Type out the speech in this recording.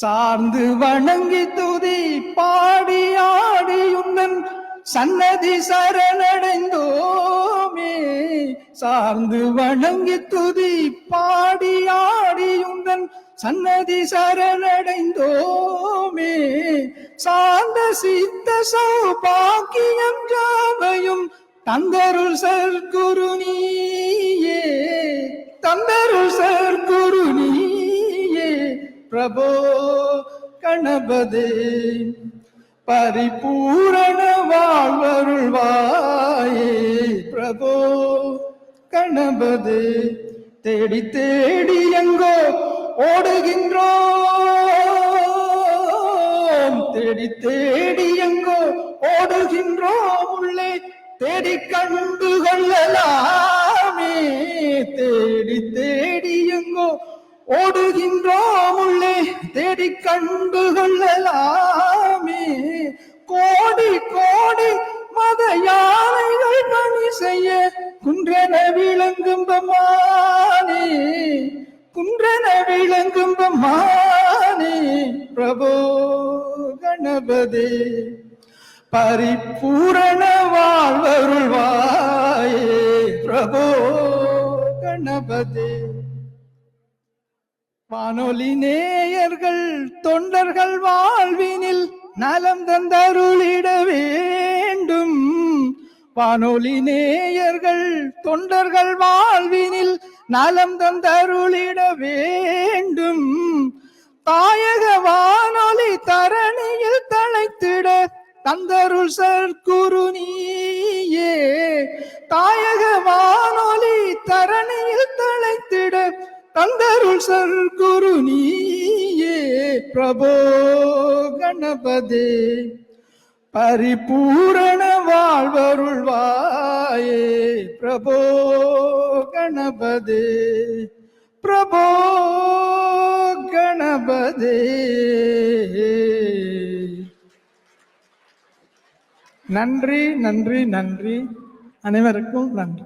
சார்ந்து வணங்கி துதி பாடி ஆடி உன்னன் சன்னதி சரணடைந்தோமே. சார்ந்து வணங்கி துதி பாடி ஆடி உந்தன் சன்னதி சரணடைந்தோமே. சார்ந்த சித்த சௌபாக்கியம் ஜாவையும் தந்தருள் சர்க்குரு நீயே. தந்தருள் சர்க்குரு நீயே. பிரபோ கணபதே. பரிபூரண வாழ்வருள்வாயே பிரபோ கணபதே. தேடி தேடி எங்கோ ஓடுகின்றோம். தேடி தேடி எங்கோ ஓடுகின்றோம். உள்ளே தேடி கண்டு கொள்ளலாமே. தேடி தேடி ஓடுகின்றோம் உள்ளே தேடி கண்டு கொள்ளலாமே கோடி கோடி மத யானைகள் பணி செய்ய குன்றென விளங்கும் பமானே குன்றென விளங்கும் பமானே பிரபோ கணபதி பரிபூரண வாழ்வருள்வாயே. பிரபோ கணபதி. வானொலி நேயர்கள் தொண்டர்கள் வாழ்வினில் நலம் தந்தருளிட வேண்டும். வானொலி நேயர்கள் தொண்டர்கள் வாழ்வினில் நலம் தந்தருளிட வேண்டும். தாயக வானொலி தரணியில் தலைத்திட தந்தருள் சர்க்குரு நீயே. தாயக தந்தருள் சர்க்குரு நீயே பிரபோ கணபதே. பரிபூரண வாழ்வருள்வாயே பிரபோ கணபதே. பிரபோ கணபதே. நன்றி நன்றி நன்றி. அனைவருக்கும் நன்றி.